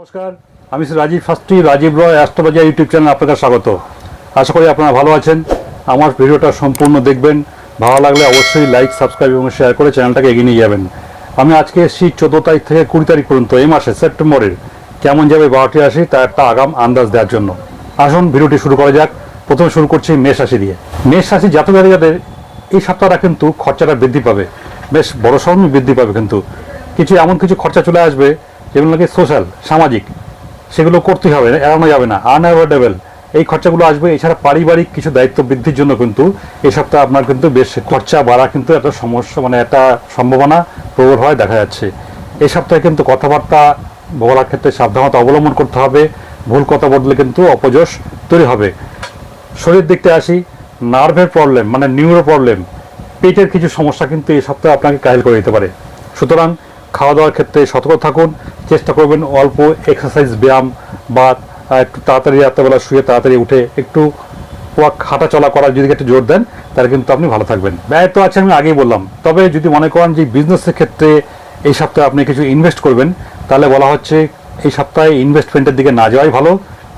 নমস্কার, আমি Shri Rajiv Shastri, Rajiv Roy astrology YouTube channel আপনাদের স্বাগত। আশা করি আপনারা ভালো আছেন। আমার ভিডিওটা সম্পূর্ণ দেখবেন। ভালো লাগলে অবশ্যই লাইক, সাবস্ক্রাইব এবং শেয়ার করে চ্যানেলটাকে এগিয়ে নিয়ে যাবেন। আমি আজকে এসেছি চোদ্দ তারিখ থেকে কুড়ি তারিখ পর্যন্ত, এই মাসে সেপ্টেম্বরের। কেমন যাবে বারোটি রাশি তার একটা আগাম আন্দাজ দেওয়ার জন্য। আসুন, ভিডিওটি শুরু করা যাক। প্রথমে শুরু করছি মেষ রাশি দিয়ে। মেষ রাশি জাতক জাতিকাদের এই সপ্তাহটা কিন্তু খরচাটা বৃদ্ধি পাবে। বেশ বড় সড়নই বৃদ্ধি পাবে কিন্তু। কিছু এমন কিছু খরচা চলে আসবে যেগুলো নাকি সোশ্যাল সামাজিক, সেগুলো করতেই হবে, এড়ানো যাবে না আনঅ্যাভয়েডেবল এই খরচাগুলো আসবে, এছাড়া পারিবারিক কিছু দায়িত্ব বৃদ্ধির জন্য কিন্তু এই সপ্তাহে আপনার কিন্তু বেশ খরচা বাড়া কিন্তু একটা সমস্যা মানে একটা সম্ভাবনা প্রবল হয় দেখা যাচ্ছে। এই সপ্তাহে কিন্তু কথাবার্তা বলার ক্ষেত্রে সাবধানতা অবলম্বন করতে হবে, ভুল কথা বদলে কিন্তু অপযশ তৈরি হবে। শরীর দেখতে আসি নার্ভের প্রবলেম মানে নিউরো প্রবলেম পেটের কিছু সমস্যা কিন্তু এই সপ্তাহে আপনাকে কাহিল করে দিতে পারে। সুতরাং খাওয়া দাওয়ার ক্ষেত্রে সতর্ক থাকুন, চেষ্টা করবেন অল্প এক্সারসাইজ ব্যায়াম বা একটু তাড়াতাড়ি রাত্রেবেলা শুয়ে তাড়াতাড়ি উঠে একটু ওয়াক হাঁটা চলা করার যদি একটু জোর দেন, তাহলে কিন্তু আপনি ভালো থাকবেন। ব্যয় তো আছে আমি আগেই বললাম। তবে যদি মনে করেন যে বিজনেসের ক্ষেত্রে এই সপ্তাহে আপনি কিছু ইনভেস্ট করবেন, তাহলে বলা হচ্ছে এই সপ্তাহে ইনভেস্টমেন্টের দিকে না যাওয়াই ভালো।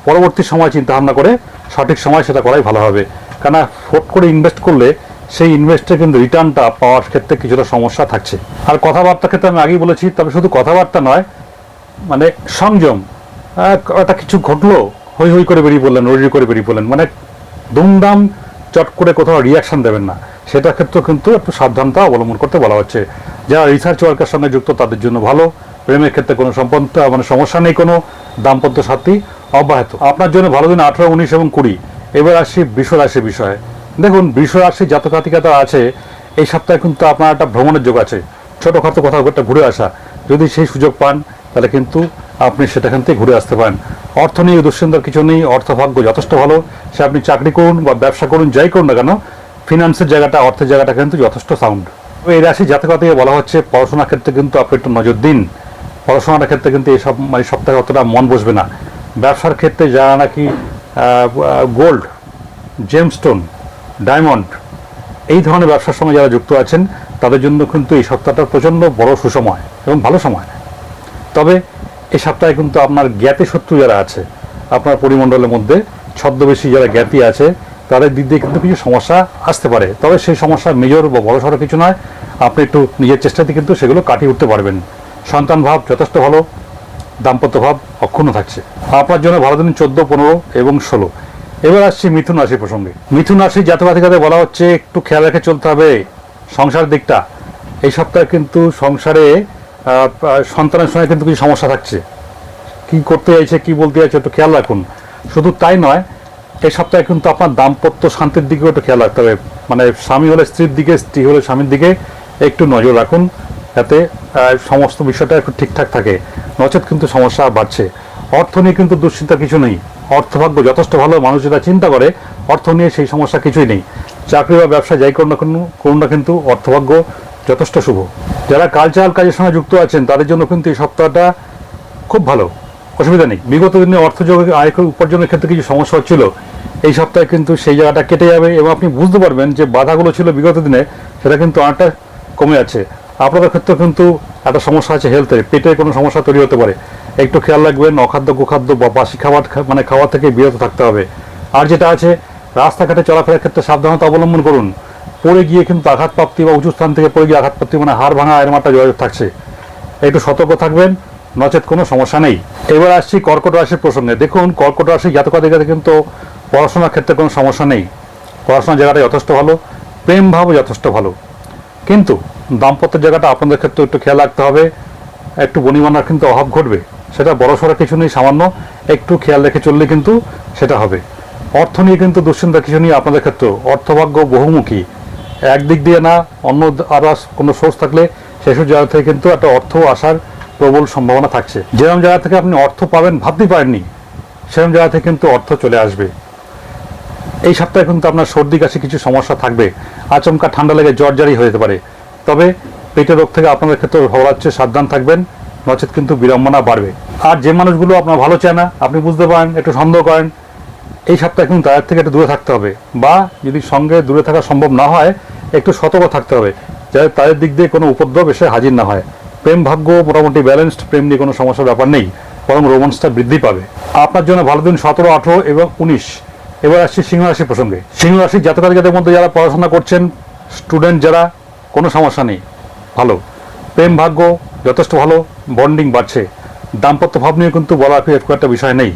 পরবর্তী সময় চিন্তা ভাবনা করে সঠিক সময় সেটা করাই ভালো হবে। কেন ফোট করে ইনভেস্ট করলে সেই ইনভেস্টের কিন্তু রিটার্নটা পাওয়ার ক্ষেত্রে কিছুটা সমস্যা থাকছে। আর কথাবার্তার ক্ষেত্রে আমি আগেই বলেছি, তবে শুধু কথাবার্তা নয় মানে সংযম একটা কিছু ঘটলো, হই হই করে বেরিয়ে পড়লেন রড়ি করে বেরিয়ে পড়লেন মানে দুমদাম চট করে কোথাও রিয়াকশন দেবেন না। সেটা ক্ষেত্রে কিন্তু একটু সাবধানতা অবলম্বন করতে বলা হচ্ছে। যারা রিসার্চ ওয়ার্কের সঙ্গে যুক্ত, তাদের জন্য ভালো। প্রেমের ক্ষেত্রে কোনো সম্পর্ক মানে সমস্যা নেই কোনো দাম্পত্য সাথী, অব্যাহত। আপনার জন্য ভালো দিন আঠারো, উনিশ এবং কুড়ি। এবার আসি বৃষ রাশির বিষয়ে। দেখুন বৃষ রাশি জাতকাতিকাতা আছে, এই সপ্তাহে কিন্তু আপনার একটা ভ্রমণের যোগ আছে। ছোটোখাটো কোথাও একটা ঘুরে আসা। যদি সেই সুযোগ পান, তাহলে কিন্তু আপনি সেটাখান থেকে ঘুরে আসতে পারেন। অর্থ নিয়ে দুশ্চিন্তার কিছু নেই, অর্থভাগ্য যথেষ্ট ভালো। সে আপনি চাকরি করুন বা ব্যবসা করুন, যাই করুন না কেন ফিনান্সের জায়গাটা, অর্থের জায়গাটা কিন্তু যথেষ্ট সাউন্ড এই রাশি জাতকা থেকে বলা হচ্ছে, পড়াশোনার ক্ষেত্রে কিন্তু আপনি একটু নজর দিন। পড়াশোনার ক্ষেত্রে কিন্তু এইসব মানে সপ্তাহে অতটা মন বসবে না। ব্যবসার ক্ষেত্রে যারা নাকি গোল্ড জেমস্টোন ডায়মন্ড। এই ধরনের ব্যবসার সঙ্গে যারা যুক্ত আছেন, তাদের জন্য কিন্তু এই সপ্তাহটা প্রচণ্ড বড় সুসময় এবং ভালো সময়। তবে এই সপ্তাহে কিন্তু আপনার জ্ঞাতি শত্রু যারা আছে, আপনার পরিমণ্ডলের মধ্যে ছদ্মবেশী যারা জ্ঞাতি আছে, তাদের দিক দিয়ে কিন্তু কিছু সমস্যা আসতে পারে। তবে সেই সমস্যা মেজর বা বড়সড় কিছু নয়, আপনি একটু নিজের চেষ্টাতে কিন্তু সেগুলো কাটিয়ে উঠতে পারবেন। সন্তান ভাব যথেষ্ট ভালো, দাম্পত্য ভাব অক্ষুণ্ণ থাকছে। আপনার জন্য ভালো দিন চোদ্দ, পনেরো এবং ষোলো। এবার আসছি মিথুন রাশি প্রসঙ্গে। মিথুন রাশি জাতকাতিকাতে বলা হচ্ছে, একটু খেয়াল রেখে চলতে হবে সংসার দিকটা। এই সপ্তাহে কিন্তু সংসারে সন্তানের সঙ্গে কিন্তু কিছু সমস্যা থাকছে। কি করতে চাইছে, কি বলতে চাইছে, একটু খেয়াল রাখুন। শুধু তাই নয় এই সপ্তাহে কিন্তু আপনার দাম্পত্য শান্তির দিকেও একটু খেয়াল রাখতে হবে। মানে স্বামী হলে স্ত্রীর দিকে, স্ত্রী হলে স্বামীর দিকে একটু নজর রাখুন, যাতে সমস্ত বিষয়টা একটু ঠিকঠাক থাকে। নচেত কিন্তু সমস্যা বাড়ছে। অর্থ নিয়ে কিন্তু দুশ্চিন্তা কিছু নেই। অর্থভাগ্য যথেষ্ট ভালো, মানুষ যেটা চিন্তা করে, অর্থ নিয়ে সেই সমস্যা কিছুই নেই। চাকরি বা ব্যবসা যাই করুন না কেন করুন না কিন্তু অর্থভাগ্য যথেষ্ট শুভ। যারা কালচারাল কাজের সঙ্গে যুক্ত আছেন, তাদের জন্য কিন্তু এই সপ্তাহটা খুব ভালো। অসুবিধা নেই। বিগত দিনে অর্থযোগ আয় উপার্জনের ক্ষেত্রে কিছু সমস্যা হচ্ছিল। এই সপ্তাহে কিন্তু সেই জায়গাটা কেটে যাবে এবং আপনি বুঝতে পারবেন যে বাধাগুলো ছিল বিগত দিনে, সেটা কিন্তু অনেকটা কমে যাচ্ছে আপনাদের ক্ষেত্রে কিন্তু একটা সমস্যা আছে হেলথের পেটে কোনো সমস্যা তৈরি হতে পারে। একটু খেয়াল রাখবেন, অখাদ্য, কুখাদ্য বা বাসি খাবার মানে খাওয়া থেকে বিরত থাকতে হবে। আর যেটা আছে, রাস্তাঘাটে চলাফেরার ক্ষেত্রে সাবধানতা অবলম্বন করুন। পড়ে গিয়ে কিন্তু আঘাতপ্রাপ্তি বা উঁচু স্থান থেকে পড়ে গিয়ে আঘাতপ্রাপ্তি মানে হাড় ভাঙা, এর মাত্রা যোগাযোগ থাকছে। একটু সতর্ক থাকবেন, নচেত কোনো সমস্যা নেই। এবার আসছি কর্কট রাশির প্রসঙ্গে। দেখুন, কর্কট রাশি জাতকাদিকাতে কিন্তু পড়াশোনার ক্ষেত্রে কোনো সমস্যা নেই। পড়াশোনার জায়গাটা যথেষ্ট ভালো, প্রেম ভাবও যথেষ্ট ভালো। কিন্তু দাম্পত্যের জায়গাটা আপনাদের ক্ষেত্রে একটু খেয়াল রাখতে হবে। একটু বনিমানার কিন্তু অভাব ঘটবে। সেটা বড় সড়ো কিছু নেই, সামান্য একটু খেয়াল রেখে চললে কিন্তু সেটা হবে। অর্থ নিয়ে কিন্তু দুশ্চিন্তা কিছু নিয়ে আপনাদের ক্ষেত্রে অর্থভাগ্য বহুমুখী। একদিক দিয়ে না, অন্য আরও কোনো সোর্স থাকলে সেসব জায়গা থেকে কিন্তু একটা অর্থ আসার প্রবল সম্ভাবনা থাকছে। যেরকম জায়গা থেকে আপনি অর্থ পাবেন, ভাবতেই পারেননি সেরকম জায়গা থেকে কিন্তু অর্থ চলে আসবে। এই সপ্তাহে কিন্তু আপনার সর্দি, কাশি কিছু সমস্যা থাকবে। আচমকা ঠান্ডা লেগে জ্বর জারি হয়ে যেতে পারে। তবে পেটের রোগ থেকে আপনাদের ক্ষেত্রে হওয়ার সাবধান থাকবেন, নচেত কিন্তু বিড়ম্বনা বাড়বে। আর যে মানুষগুলো আপনার ভালো চায় না, আপনি বুঝতে পারেন, একটু সন্দেহ করেন, এই সপ্তাহে কিন্তু তাদের থেকে একটু দূরে থাকতে হবে। বা যদি সঙ্গে দূরে থাকা সম্ভব না হয়, একটু সতর্ক থাকতে হবে, যাতে তাদের দিক দিয়ে কোনো উপদ্রব এসে হাজির না হয়। প্রেম ভাগ্য মোটামুটি ব্যালেন্সড প্রেম নিয়ে কোনো সমস্যার ব্যাপার নেই, বরং রোমান্সটা বৃদ্ধি পাবে। আপনার জন্য ভালো দিন সতেরো, আঠেরো এবং উনিশ। এবার আসছি সিংহ রাশি প্রসঙ্গে। সিংহ রাশির জাতকাধিকাদের মধ্যে যারা পড়াশোনা করছেন স্টুডেন্ট যারা, কোনো সমস্যা নেই, ভালো। প্রেম ভাগ্য যথেষ্ট ভালো বন্ডিং বাড়ছে। দাম্পত্য ভাব নিয়ে কিন্তু বলা খুব একটা বিষয় নেই।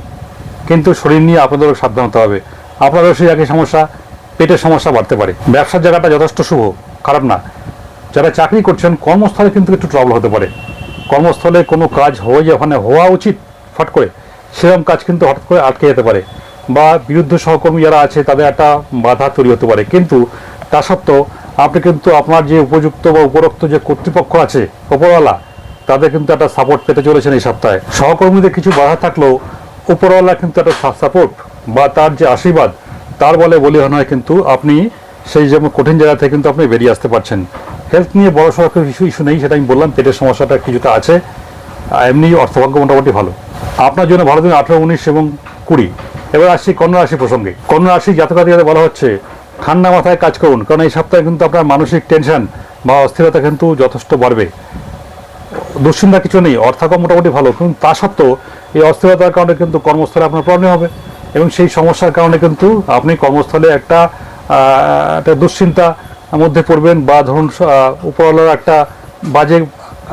কিন্তু শরীর নিয়ে আপনাদেরও সাবধান হতে হবে। আপনারও সেই একই সমস্যা, পেটের সমস্যা বাড়তে পারে। ব্যবসার জায়গাটা যথেষ্ট শুভ, খারাপ না। যারা চাকরি করছেন, কর্মস্থলে কিন্তু একটু ট্রাবল হতে পারে। কর্মস্থলে কোনো কাজ হয়ে ওখানে হওয়া উচিত, ফট করে। সেরকম কাজ কিন্তু হঠাৎ করে আটকে যেতে পারে। বা বিরুদ্ধ সহকর্মী যারা আছে, তাদের একটা বাধা তৈরি হতে পারে। কিন্তু তা সত্ত্বেও, আপনি কিন্তু আপনার যে উপযুক্ত বা উপরোক্ত যে কর্তৃপক্ষ আছে, ওপরওয়ালা তাদের কিন্তু একটা সাপোর্ট পেতে চলেছেন এই সপ্তাহে। সহকর্মীদের কিছু বাধা থাকলেও উপরওয়ালা কিন্তু একটা সাপোর্ট বা তার যে আশীর্বাদ, তার বলে বলি হয় কিন্তু আপনি সেই যেমন কঠিন জায়গা থেকে কিন্তু আপনি বেরিয়ে আসতে পারছেন। হেলথ নিয়ে বড় সড়ক ইস্যু ইস্যু নেই, সেটা আমি বললাম, পেটের সমস্যাটা কিছুটা আছে। এমনি অর্থভাগ্য মোটামুটি ভালো। আপনার জন্য ভালো দিন আঠেরো, উনিশ এবং কুড়ি। এবার আসছি কন্যা রাশি প্রসঙ্গে। কন্যা রাশি জাতকাদিকাতে বলা হচ্ছে, ঠান্ডা মাথায় কাজ করুন। কারণ এই সপ্তাহে কিন্তু আপনার মানসিক টেনশন বা অস্থিরতা কিন্তু যথেষ্ট বাড়বে। দুশ্চিন্তা কিছু নেই অর্থাৎ মোটামুটি ভালো। কিন্তু তা সত্ত্বেও এই অস্থিরতার কারণে কিন্তু কর্মস্থলে আপনার প্রবলেম হবে এবং সেই সমস্যার কারণে কিন্তু আপনি কর্মস্থলে একটা একটা দুশ্চিন্তা মধ্যে পড়বেন বা ধরুন উপরওয়ালার একটা বাজে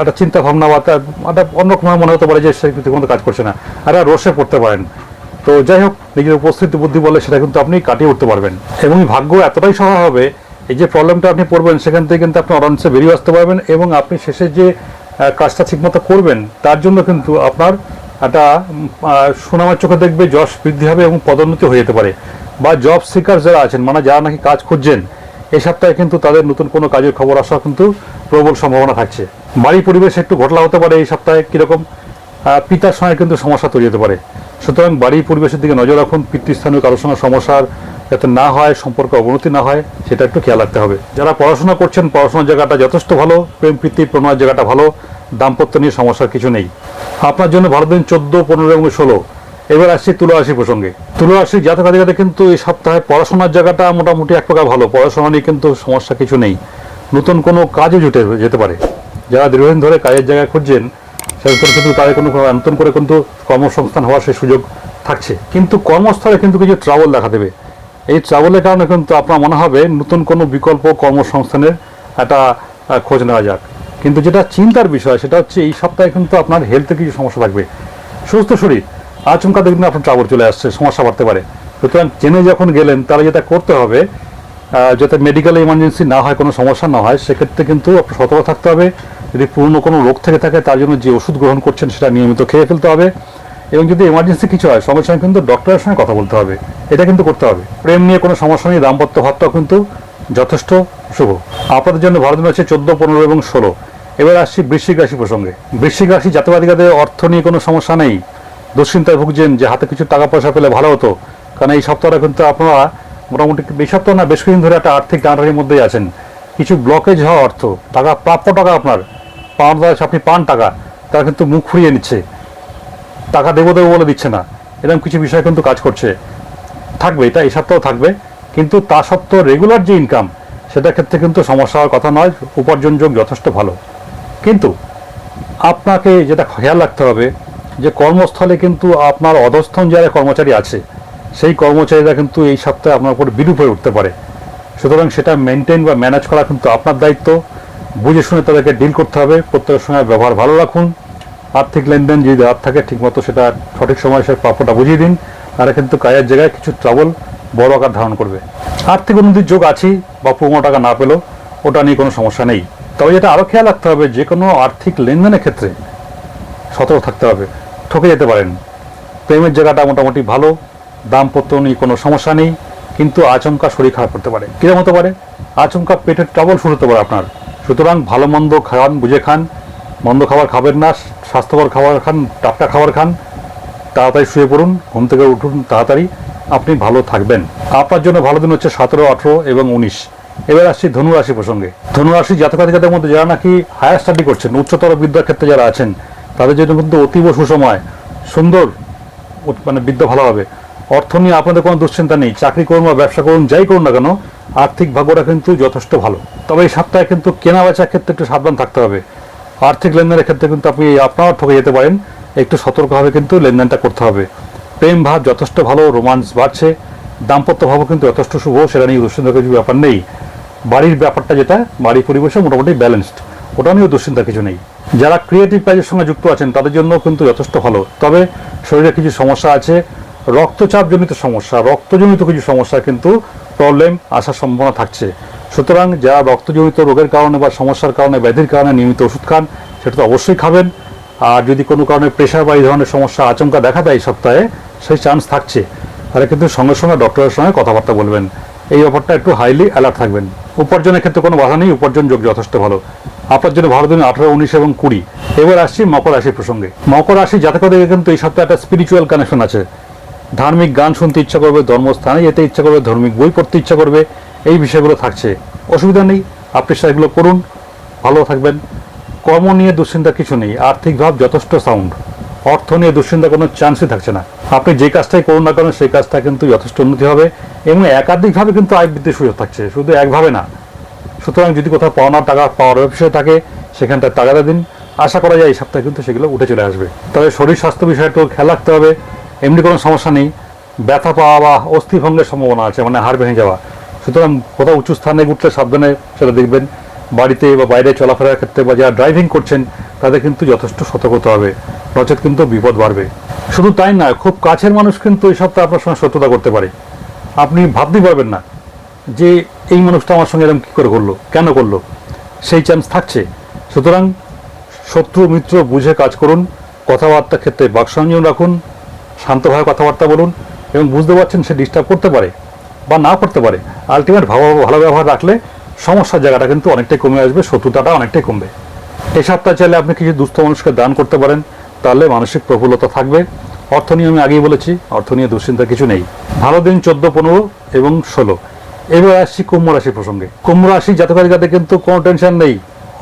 একটা চিন্তা ভাবনা বা একটা অন্যরকম মনে হতে পারে যে সে কোনো কাজ করছে না। আর রসে পড়তে পারেন। তো যাই হোক, নিজের উপস্থিতি বুদ্ধি বলে সেটা কিন্তু আপনি কাটিয়ে উঠতে পারবেন। এবং ভাগ্য এতটাই সহায় হবে, এই যে প্রবলেমটা আপনি পড়বেন, সেখান থেকে কিন্তু আপনি অরানসে বেরিয়ে আসতে পারবেন এবং আপনি শেষে যে কাজটা ঠিকমতো করবেন, তার জন্য কিন্তু আপনার একটা সুনামের চোখে দেখবে যশ বৃদ্ধি হবে এবং পদোন্নতি হয়ে যেতে পারে। বা জব সিকার যারা আছেন মানে যারা নাকি কাজ খুঁজছেন এই সপ্তাহে কিন্তু তাদের নতুন কোনো কাজের খবর আসা কিন্তু প্রবল সম্ভাবনা থাকছে। বাড়ি পরিবেশ একটু ঘটলা হতে পারে এই সপ্তাহে, কীরকম পিতার সঙ্গে কিন্তু সমস্যা তৈরি হতে পারে। সুতরাং বাড়ির পরিবেশের দিকে নজর রাখুন, পিতৃস্থানীয় কারোর সঙ্গে সমস্যার যাতে না হয়, সম্পর্কে অবনতি না হয়, সেটা একটু খেয়াল রাখতে হবে। যারা পড়াশোনা করছেন, পড়াশোনার জায়গাটা যথেষ্ট ভালো, প্রেম প্রীতি, প্রণয়ের জায়গাটা ভালো, দাম্পত্য নিয়ে সমস্যার কিছু নেই। আপনার জন্য ভালো দিন চোদ্দ, পনেরো এবং ষোলো। এবার আসছি তুলা প্রসঙ্গে। তুলা রাশি জাতক জাতিকাতে কিন্তু এই সপ্তাহে পড়াশোনার জায়গাটা মোটামুটি এক প্রকার ভালো। পড়াশোনা নিয়ে কিন্তু সমস্যা কিছু নেই। নতুন কোনো কাজও জুটে যেতে পারে। যারা দীর্ঘদিন ধরে কাজের জায়গায় খুঁজছেন সেক্ষেত্রে কিন্তু তাদের কোনো নতুন করে কিন্তু কর্মসংস্থান হওয়ার সেই সুযোগ থাকছে। কিন্তু কর্মস্থলে কিন্তু কিছু ট্রাবল দেখা দেবে। এই ট্রাভেলের কারণে কিন্তু আপনার মনে হবে নতুন কোনো বিকল্প কর্মসংস্থানের একটা খোঁজ নেওয়া যাক। কিন্তু যেটা চিন্তার বিষয়, সেটা হচ্ছে এই সপ্তাহে কিন্তু আপনার হেলথে কিছু সমস্যা থাকবে। সুস্থ শরীর, আচমকা দেখবেন আপনার ট্রাভেল চলে আসছে, সমস্যা বাড়তে পারে। সুতরাং জেনে যখন গেলেন, তাহলে যেটা করতে হবে যাতে মেডিকেল ইমার্জেন্সি না হয়, কোনো সমস্যা না হয়, সেক্ষেত্রে কিন্তু আপনার সতর্ক থাকতে হবে। যদি পুরনো কোনো রোগ থেকে থাকে, তার জন্য যে ওষুধ গ্রহণ করছেন, সেটা নিয়মিত খেয়ে ফেলতে হবে। এবং যদি এমার্জেন্সি কিছু হয়, সঙ্গে সঙ্গে কিন্তু ডক্টরের সঙ্গে কথা বলতে হবে। এটা কিন্তু করতে হবে। প্রেম নিয়ে কোনো সমস্যা নেই, দাম্পত্য ভাবটাও কিন্তু যথেষ্ট শুভ। আপনাদের জন্য ভারত হচ্ছে চোদ্দ, পনেরো এবং ষোলো। এবার আসছি বৃশ্চিক রাশি প্রসঙ্গে। বৃশ্চিক রাশি জাতবাদিকাদের অর্থ নিয়ে কোনো সমস্যা নেই। দুশ্চিন্তায় ভুগছেন যে হাতে কিছু টাকা পয়সা পেলে ভালো হতো। কারণ এই সপ্তাহটা কিন্তু আপনারা মোটামুটি এই সপ্তাহ না, বেশ কিছুদিন ধরে একটা আর্থিক টানাটানির মধ্যেই আছেন। কিছু ব্লকেজ হওয়া অর্থ। টাকা, প্রাপ্য টাকা আপনার। পাওয়ার দ্বারা আপনি পান টাকা। তারা কিন্তু মুখ ফুরিয়ে নিচ্ছে। টাকা দেবো দেবো বলে দিচ্ছে না। এরকম কিছু বিষয় কিন্তু কাজ করছে। থাকবে, এটা এই সপ্তাহ থাকবে। কিন্তু তা সত্ত্বেও রেগুলার যে ইনকাম সেটার ক্ষেত্রে কিন্তু সমস্যা হওয়ার কথা নয়, উপার্জন যোগ যথেষ্ট ভালো। কিন্তু আপনাকে যেটা খেয়াল রাখতে হবে, যে কর্মস্থলে কিন্তু আপনার অধস্থন যারা কর্মচারী আছে, সেই কর্মচারীরা কিন্তু এই সপ্তাহে আপনার উপর বিরূপ হয়ে উঠতে পারে। সুতরাং সেটা মেনটেন বা ম্যানেজ করা কিন্তু আপনার দায়িত্ব। বুঝে শুনে তাদেরকে ডিল করতে হবে। প্রত্যেকের সঙ্গে ব্যবহার ভালো রাখুন। আর্থিক লেনদেন যদি দেওয়ার থাকে, ঠিকমতো সেটা সঠিক সময় সে প্রাপ্যটা বুঝিয়ে দিন। তারা কিন্তু কাজের জায়গায় কিছু ট্রাবল বড় আকার ধারণ করবে। আর্থিক উন্নতির যোগ আছেই বা পনেরো টাকা না পেলেও, ওটা নিয়ে কোনো সমস্যা নেই। তবে যেটা আরও খেয়াল রাখতে হবে, যে কোনো আর্থিক লেনদেনের ক্ষেত্রে সতর্ক থাকতে হবে। ঠকে যেতে পারেন। প্রেমের জায়গাটা মোটামুটি ভালো, দাম্পত্য নিয়ে কোনো সমস্যা নেই, কিন্তু আচমকা শরীর খারাপ করতে পারে। কীরকম হতে পারে? আচমকা পেটের ট্রাবল শুরু হতে পারে আপনার। সুতরাং ভালো মন্দ খান, বুঝে খান। মন্দ খাবার খাবেন না, স্বাস্থ্যকর খাবার খান, টাটকা খাবার খান, তাড়াতাড়ি শুয়ে পড়ুন, ঘুম থেকে উঠুন তাড়াতাড়ি, আপনি ভালো থাকবেন। আপনার জন্য ভালো দিন হচ্ছে সতেরো, আঠেরো এবং উনিশ। এবার আসছি ধনুরাশি প্রসঙ্গে। ধনুরাশি জাতকাধিকাদের মধ্যে যারা নাকি হায়ার স্টাডি করছেন, উচ্চতর বিদ্যার ক্ষেত্রে যারা আছেন, তাদের জন্য কিন্তু অতীব সুসময়, সুন্দর মানে বিদ্যা ভালো হবে। অর্থ নিয়ে আপনাদের কোনো দুশ্চিন্তা নেই, চাকরি করুন বা ব্যবসা করুন, যাই করুন না কেন, আর্থিক ভাগ্যটা কিন্তু যথেষ্ট ভালো। তবে এই সপ্তাহে কিন্তু কেনা বেচার ক্ষেত্রে একটু সাবধান থাকতে হবে। আর্থিক লেনদেনের ক্ষেত্রে কিন্তু আপনি আপনারাও ঠকে যেতে পারেন। একটু সতর্কভাবে কিন্তু লেনদেনটা করতে হবে। প্রেম ভাব যথেষ্ট ভালো রোমান্স বাড়ছে। দাম্পত্য ভাবও কিন্তু যথেষ্ট শুভ, সেটা নিয়ে দুশ্চিন্তার কিছু ব্যাপার নেই। বাড়ির ব্যাপারটা যেটা, বাড়ির পরিবেশে মোটামুটি ব্যালেন্সড ওটা নিয়েও দুশ্চিন্তার কিছু নেই। যারা ক্রিয়েটিভ কাজের সঙ্গে যুক্ত আছেন, তাদের জন্য কিন্তু যথেষ্ট ভালো। তবে শরীরে কিছু সমস্যা আছে। রক্তচাপজনিত সমস্যা, রক্তজনিত কিছু সমস্যা কিন্তু প্রবলেম আসার সম্ভাবনা থাকছে। সুতরাং যারা রক্তজনিত রোগের কারণে বা সমস্যার কারণে, ব্যাধির কারণে নিয়মিত ওষুধ খান, সেটা তো অবশ্যই খাবেন। আর যদি কোনো কারণে প্রেশার বা এই ধরনের সমস্যা, আচমকা দেখা দেয় এই সপ্তাহে, সেই চান্স থাকছে। তাহলে কিন্তু সঙ্গে সঙ্গে ডক্টরের সঙ্গে কথাবার্তা বলবেন। এই ব্যাপারটা একটু হাইলি অ্যালার্ট থাকবেন। উপার্জনের ক্ষেত্রে কোনো বাধা নেই, উপার্জন যোগ যথেষ্ট ভালো। আপনার জন্য ভালো দিন আঠারো, উনিশ এবং কুড়ি। এবার আসছি মকর রাশি প্রসঙ্গে। মকর রাশি জাতকদের কিন্তু এই সপ্তাহে একটা স্পিরিচুয়াল কানেকশন আছে। ধার্মিক গান শুনতে ইচ্ছা করবে, ধর্মস্থানে যেতে ইচ্ছা করবে, ধার্মিক বই পড়তে ইচ্ছা করবে। এই বিষয়গুলো থাকছে। অসুবিধা নেই, আপনি সেগুলো করুন, ভালো থাকবেন। কর্ম নিয়ে দুশ্চিন্তা কিছু নেই, আর্থিক ভাব যথেষ্ট সাউন্ড অর্থ নিয়ে দুশ্চিন্তা কোনো চান্সই থাকছে না। আপনি যে কাজটাই করুন না কেন, সেই কাজটা কিন্তু যথেষ্ট উন্নতি হবে এবং একাধিকভাবে কিন্তু আয় বৃদ্ধির সুযোগ থাকছে, শুধু একভাবে না। সুতরাং যদি কোথাও পাওনা টাকা পাওয়ার বিষয় থাকে সেখানটা টাকাটা দিন। আশা করা যায় এই সপ্তাহে কিন্তু সেগুলো উঠে চলে আসবে। তবে শরীর স্বাস্থ্য বিষয়ে একটু খেয়াল রাখতে হবে, এমনি কোনো সমস্যা নেই। ব্যথা পাওয়া বা অস্থিভঙ্গের সম্ভাবনা আছে মানে হাড় ভেঙে যাওয়া। সুতরাং কোথাও উঁচু স্থানে উঠলে সাবধানে সেটা দেখবেন। বাড়িতে বা বাইরে চলাফেরার ক্ষেত্রে বা যারা ড্রাইভিং করছেন, তাদের কিন্তু যথেষ্ট সতর্ক হতে হবে। নচেত কিন্তু বিপদ বাড়বে। শুধু তাই নয় খুব কাছের মানুষ কিন্তু এই সপ্তাহে আপনার সঙ্গে শত্রুতা করতে পারে। আপনি ভাবতেই পারবেন না যে এই মানুষটা আমার সঙ্গে এরকম কী করে করল, কেন করল। সেই চান্স থাকছে। সুতরাং শত্রু, মিত্র বুঝে কাজ করুন, কথাবার্তার ক্ষেত্রে বাকসংযম রাখুন শান্তভাবে কথাবার্তা বলুন এবং বুঝতে পারছেন সে ডিস্টার্ব করতে পারে। বা না করতে পারে আলটিমেট ভালো ভালো ব্যবহার রাখলে সমস্যার জায়গাটা কিন্তু অনেকটাই কমে আসবে, শত্রুতাটা অনেকটাই কমবে। এই সপ্তাহে চাইলে আপনি কিছু দুস্থ মানুষকে দান করতে পারেন, তাহলে মানসিক প্রফুল্লতা থাকবে। অর্থ নিয়ে আমি আগেই বলেছি, অর্থ নিয়ে দুশ্চিন্তা কিছু নেই। ভালো দিন চোদ্দ, পনেরো এবং ষোলো। এবার আসছি কুম্ভ রাশি প্রসঙ্গে। কুম্ভ রাশি জাতকারিকাতে কিন্তু কোনো টেনশন নেই,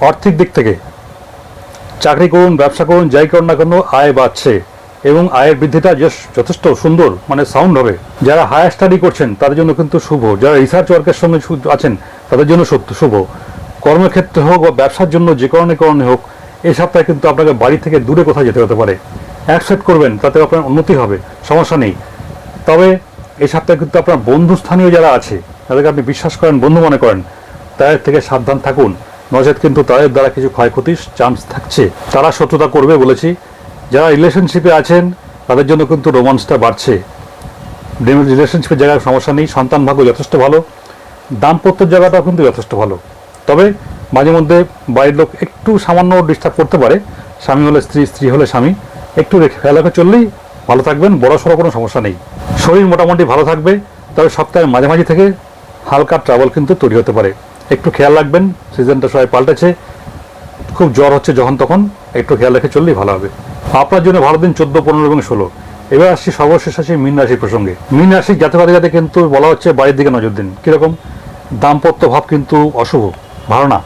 আর্থিক দিক থেকে। চাকরি করুন, ব্যবসা করুন, যাই করুন না কেন, আয় বাড়ছে। এবং আয়ের বৃদ্ধিটা যথেষ্ট সুন্দর মানে সাউন্ড হবে। যারা হায়ার স্টাডি করছেন, তাদের জন্য কিন্তু শুভ। যারা রিসার্চ ওয়ার্কের সঙ্গে আছেন, তাদের জন্য শুভ। কর্মক্ষেত্রে হোক বা ব্যবসার জন্য যে কারণে কারণে হোক, এই সপ্তাহে কিন্তু আপনাকে বাড়ি থেকে দূরে কোথাও যেতে হতে পারে। অ্যাকসেপ্ট করবেন, তাতে আপনার উন্নতি হবে, সমস্যা নেই। তবে এই সপ্তাহে কিন্তু আপনার বন্ধু স্থানীয় যারা আছে, তাদেরকে আপনি বিশ্বাস করেন, বন্ধু মনে করেন, তাদের থেকে সাবধান থাকুন। নচেত কিন্তু তাদের দ্বারা কিছু ক্ষয়ক্ষতির চান্স থাকছে। তারা শত্রুতা করবে বলেছি। যারা রিলেশনশিপে আছেন, তাদের জন্য কিন্তু রোমান্সটা বাড়ছে। রিলেশনশিপের জায়গায় সমস্যা নেই, সন্তান ভাগ্য যথেষ্ট ভালো, দাম্পত্যের জায়গাটাও কিন্তু যথেষ্ট ভালো। তবে মাঝে মধ্যে বাড়ির লোক একটু সামান্য ডিস্টার্ব করতে পারে, স্বামী হলে স্ত্রী স্ত্রী হলে স্বামী। একটু খেয়াল রেখে চললেই ভালো থাকবেন বড় সড়ো কোনো সমস্যা নেই। শরীর মোটামুটি ভালো থাকবে, তবে সপ্তাহের মাঝামাঝি থেকে হালকা ট্রাভেল কিন্তু তৈরি হতে পারে। একটু খেয়াল রাখবেন সিজনটা সবাই পাল্টেছে, খুব জ্বর হচ্ছে যখন তখন একটু খেয়াল রেখে চললেই ভালো হবে। আপনার জন্য ভালো দিন চোদ্দ, পনেরো এবং ষোলো। এবার আসছি সর্বশেষ আসি মীন রাশির প্রসঙ্গে। মীন রাশির জাতকাতে যাতে কিন্তু বলা হচ্ছে বাড়ির দিকে নজর দিন। কীরকম? দাম্পত্য ভাব কিন্তু অশুভ, ভালো না।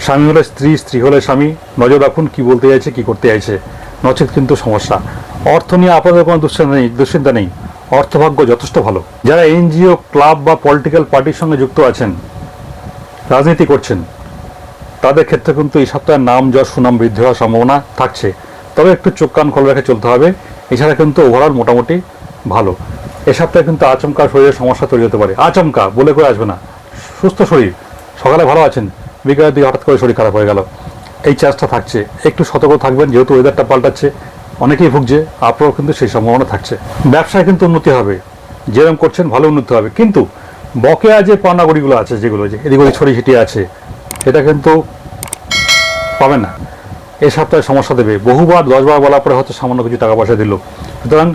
স্বামী হলে স্ত্রী স্ত্রী হলে স্বামী। নজর রাখুন কি বলতে চাইছে, কি করতে চাইছে। নচেত কিন্তু সমস্যা। অর্থ নিয়ে আপনাদের কোনো দুশ্চিন্তা নেই দুশ্চিন্তা নেই। অর্থভাগ্য যথেষ্ট ভালো। যারা এনজিও, ক্লাব বা পলিটিক্যাল পার্টির সঙ্গে যুক্ত আছেন, রাজনীতি করছেন তাদের ক্ষেত্রে কিন্তু এই সপ্তাহে নাম যশ সুনাম বৃদ্ধি হওয়ার সম্ভাবনা থাকছে। তবে একটু চোখ কান খোলা রেখে চলতে হবে। এছাড়া কিন্তু ওভারঅল মোটামুটি ভালো। এ সপ্তাহে কিন্তু আচমকা শরীরের সমস্যা তৈরি হতে পারে। আচমকা, বলে করে আসবে না। সুস্থ শরীর। সকালে ভালো আছেন। বিকালের দিকে হঠাৎ করে শরীর খারাপ হয়ে গেল। এই চান্সটা থাকছে। একটু সতর্ক থাকবেন, যেহেতু ওয়েদারটা পাল্টাচ্ছে। অনেকেই ভুগছে, আপনারও কিন্তু সেই সম্ভাবনা থাকছে। ব্যবসায় কিন্তু উন্নতি হবে। যেরকম করছেন, ভালো উন্নতি হবে। কিন্তু বকেয়া যে পাওনাগড়িগুলো আছে, যেগুলো যে এদিক ওদিক ছড়িয়ে ছিটিয়ে আছে এটা কিন্তু পাবেন না। এই সপ্তাহে সমস্যা দেবে। বহুবার, দশবার বলার পরে হয়তো সামান্য কিছু টাকা পয়সা দিল। সুতরাং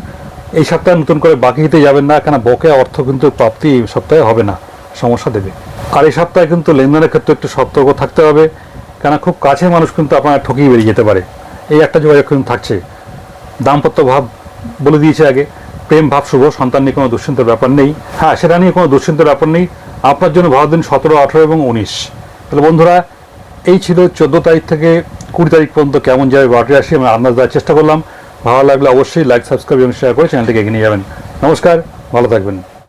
এই সপ্তাহে নতুন করে বাকি দিতে যাবেন না কেন বকেয়া অর্থ কিন্তু প্রাপ্তি এই সপ্তাহে হবে না। সমস্যা দেবে। আর এই সপ্তাহে কিন্তু লেনদেনের ক্ষেত্রে একটু সতর্ক থাকতে হবে কেন খুব কাছের মানুষ কিন্তু আপনার ঠকিয়ে বেরিয়ে যেতে পারে। এই একটা যোগাযোগ কিন্তু থাকছে। দাম্পত্য ভাব বলে দিয়েছে আগে। প্রেম, ভাব, শুভ, সন্তান নিয়ে কোনো দুশ্চিন্তার ব্যাপার নেই। হ্যাঁ সেটা নিয়ে কোনো দুশ্চিন্তার ব্যাপার নেই। আপনার জন্য ভালো দিন সতেরো, আঠেরো এবং উনিশ। তাহলে বন্ধুরা, এই ছিল চোদ্দ তারিখ থেকে কুড়ি তারিখ পর্যন্ত কেমন যাবে বারোটি আসি আমি আন্দাজ দেওয়ার চেষ্টা করলাম। ভালো লাগলে অবশ্যই লাইক সাবস্ক্রাইব এবং শেয়ার করে চ্যানেলটিকে এগিয়ে নিয়ে যাবেন। নমস্কার, ভালো থাকবেন।